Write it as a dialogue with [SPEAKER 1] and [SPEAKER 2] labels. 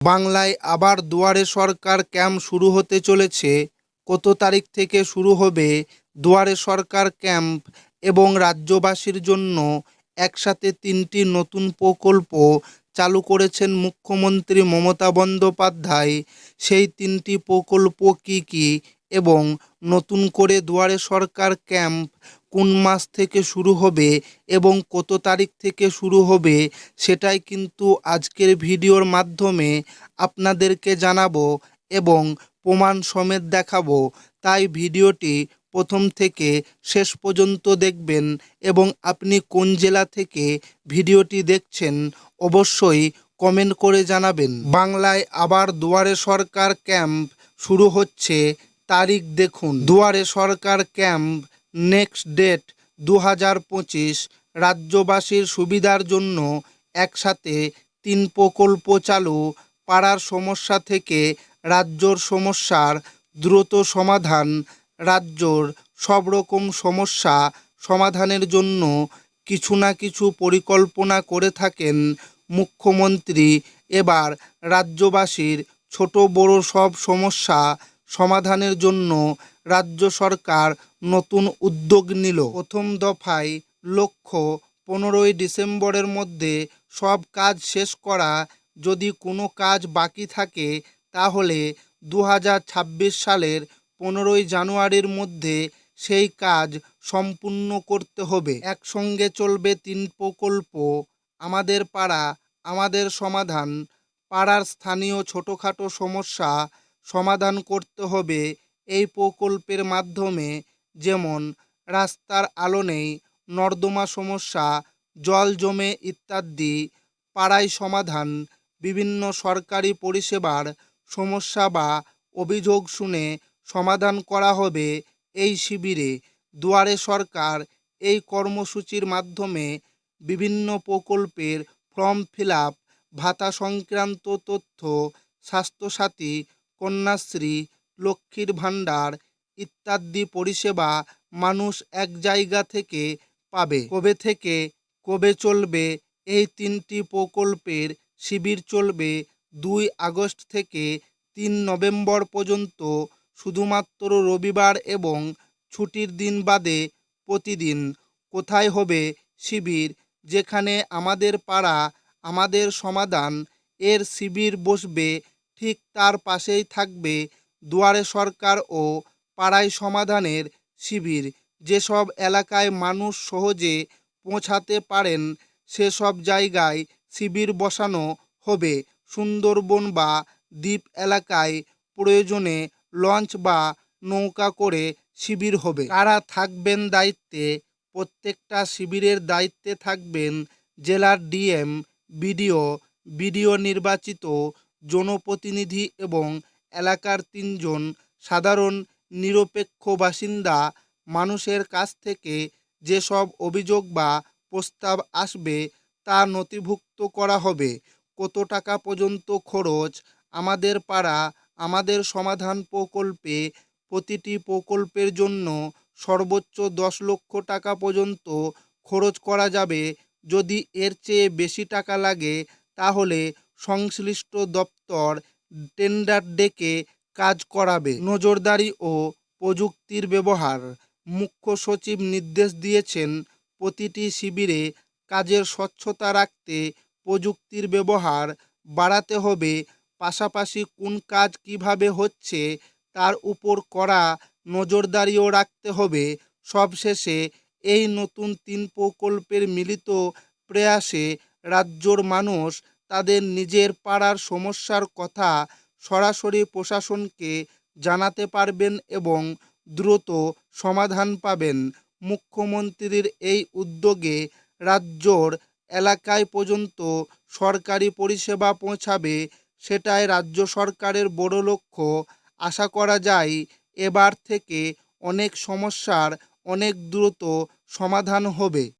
[SPEAKER 1] বাংলায় আবার দুয়ারে সরকার ক্যাম্প শুরু হতে চলেছে। কত তারিখ থেকে শুরু হবে দুয়ারে সরকার ক্যাম্প এবং রাজ্যবাসীর জন্য একসাথে তিনটি নতুন প্রকল্প চালু করেছেন মুখ্যমন্ত্রী মমতা বন্দ্যোপাধ্যায়। সেই তিনটি প্রকল্প কি কি এবং নতুন করে দুয়ারে সরকার ক্যাম্প কোন মাস থেকে শুরু হবে এবং কত তারিখ থেকে শুরু হবে সেটাই কিন্তু আজকের ভিডিওর মাধ্যমে আপনাদেরকে জানাব এবং প্রমাণ সমেত দেখাবো। তাই ভিডিওটি প্রথম থেকে শেষ পর্যন্ত দেখবেন এবং আপনি কোন জেলা থেকে ভিডিওটি দেখছেন অবশ্যই কমেন্ট করে জানাবেন। বাংলায় আবার দুয়ারে সরকার ক্যাম্প শুরু হচ্ছে তারিখ দেখুন। দুয়ারে সরকার ক্যাম্প নেক্সট ডেট দু হাজার পঁচিশ। রাজ্যবাসীর সুবিধার জন্য একসাথে তিন প্রকল্প চালু। পাড়ার সমস্যা থেকে রাজ্যর সমস্যার দ্রুত সমাধান। রাজ্যর সব রকম সমস্যা সমাধানের জন্য কিছু না কিছু পরিকল্পনা করে থাকেন মুখ্যমন্ত্রী। এবার রাজ্যবাসীর ছোট বড় সব সমস্যা সমাধানের জন্য রাজ্য সরকার নতুন উদ্যোগ নিল। প্রথম দফায় লক্ষ্য পনেরোই ডিসেম্বরের মধ্যে সব কাজ শেষ করা। যদি কোনো কাজ বাকি থাকে, তাহলে দু হাজার ছাব্বিশ সালের পনেরোই জানুয়ারির মধ্যে সেই কাজ সম্পূর্ণ করতে হবে। একসঙ্গে চলবে তিন প্রকল্প। আমাদের পাড়া, আমাদের সমাধান, পাড়ার স্থানীয় ছোটোখাটো সমস্যা সমাধান করতে হবে এই প্রকল্পের মাধ্যমে। যেমন, রাস্তার আলো নেই, নর্দমা সমস্যা, জল জমে ইত্যাদি, পাড়ায় সমাধান, বিভিন্ন সরকারি পরিষেবার সমস্যা বা অভিযোগ শুনে সমাধান করা হবে এই শিবিরে। দুয়ারে সরকার এই কর্মসূচির মাধ্যমে বিভিন্ন প্রকল্পের ফর্ম ফিল ভাতা সংক্রান্ত তথ্য, স্বাস্থ্যসাথী কন্যাশ্রী, লক্ষ্মীর ভাণ্ডার ইত্যাদি পরিষেবা মানুষ এক জায়গা থেকে পাবে। কবে থেকে, কবে চলবে, এই তিনটি প্রকল্পের শিবির চলবে দুই আগস্ট থেকে তিন নভেম্বর পর্যন্ত, শুধুমাত্র রবিবার এবং ছুটির দিন বাদে প্রতিদিন। কোথায় হবে শিবির, যেখানে আমাদের পাড়া, আমাদের সমাধান, এর শিবির বসবে ঠিক তার পাশেই থাকবে দুয়ারে সরকার ও পাড়ায় সমাধানের শিবির। যেসব এলাকায় মানুষ সহজে পৌঁছাতে পারেন, সেসব জায়গায় শিবির বসানো হবে। সুন্দরবন বা দ্বীপ এলাকায় প্রয়োজনে লঞ্চ বা নৌকা করে শিবির হবে। কারা থাকবেন দায়িত্বে? প্রত্যেকটা শিবিরের দায়িত্বে থাকবেন জেলার ডিএম, বিডিও বিডিও নির্বাচিত জনপ্রতিনিধি এবং এলাকার তিনজন সাধারণ নিরপেক্ষ বাসিন্দা মানুষের কাছ থেকে যেসব অভিযোগ বা প্রস্তাব আসবে তা নথিভুক্ত করা হবে। কত টাকা পর্যন্ত খরচ, আমাদের পাড়া, আমাদের সমাধান প্রকল্পে প্রতিটি প্রকল্পের জন্য সর্বোচ্চ দশ লক্ষ টাকা পর্যন্ত খরচ করা যাবে। যদি এর চেয়ে বেশি টাকা লাগে, তাহলে সংশ্লিষ্ট দপ্তর টেন্ডার ডেকে কাজ করাবে। নজরদারি ও প্রযুক্তির ব্যবহার, মুখ্য সচিব নির্দেশ দিয়েছেন, প্রতিটি শিবিরে কাজের স্বচ্ছতা রাখতে প্রযুক্তির ব্যবহার বাড়াতে হবে, পাশাপাশি কোন কাজ কীভাবে হচ্ছে তার উপর করা নজরদারিও রাখতে হবে। সবশেষে এই নতুন তিন প্রকল্পের মিলিত প্রয়াসে রাজ্যর মানুষ তাদের নিজের পাড়ার সমস্যার কথা সরাসরি প্রশাসনকে জানাতে পারবেন এবং দ্রুত সমাধান পাবেন। মুখ্যমন্ত্রীর এই উদ্যোগে রাজ্যর এলাকায় পর্যন্ত সরকারি পরিষেবা পৌঁছাবে সেটাই রাজ্য সরকারের বড় লক্ষ্য। আশা করা যায় এবার থেকে অনেক সমস্যার অনেক দ্রুত সমাধান হবে।